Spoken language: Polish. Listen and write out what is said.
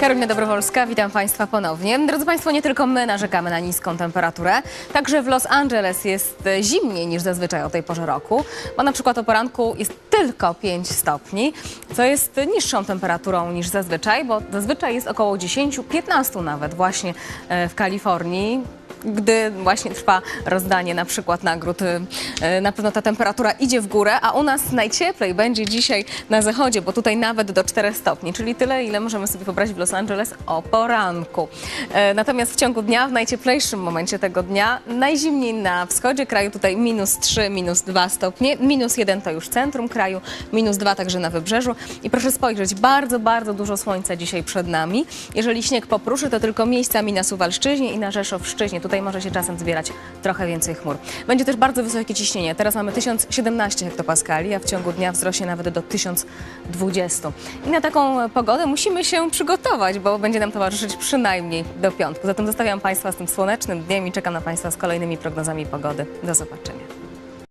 Karolina Dobrowolska, witam Państwa ponownie. Drodzy Państwo, nie tylko my narzekamy na niską temperaturę, także w Los Angeles jest zimniej niż zazwyczaj o tej porze roku, bo na przykład o poranku jest tylko 5 stopni, co jest niższą temperaturą niż zazwyczaj, bo zazwyczaj jest około 10-15 nawet właśnie e, w Kalifornii gdy właśnie trwa rozdanie na przykład nagród, y, na pewno ta temperatura idzie w górę, a u nas najcieplej będzie dzisiaj na zachodzie, bo tutaj nawet do 4 stopni, czyli tyle, ile możemy sobie wyobrazić w Los Angeles o poranku. E, Natomiast w ciągu dnia, w najcieplejszym momencie tego dnia, najzimniej na wschodzie kraju, tutaj minus 3, minus 2 stopnie, minus 1 to już centrum kraju, minus 2 także na wybrzeżu. I proszę spojrzeć, bardzo, bardzo dużo słońca dzisiaj przed nami. Jeżeli śnieg popruszy, to tylko miejscami na Suwalszczyźnie i na Rzeszowszczyźnie. Tutaj może się czasem zbierać trochę więcej chmur. Będzie też bardzo wysokie ciśnienie. Teraz mamy 1017 hektopaskali, a w ciągu dnia wzrośnie nawet do 1020. I na taką pogodę musimy się przygotować, bo będzie nam towarzyszyć przynajmniej do piątku. Zatem zostawiam Państwa z tym słonecznym dniem i czekam na Państwa z kolejnymi prognozami pogody. Do zobaczenia.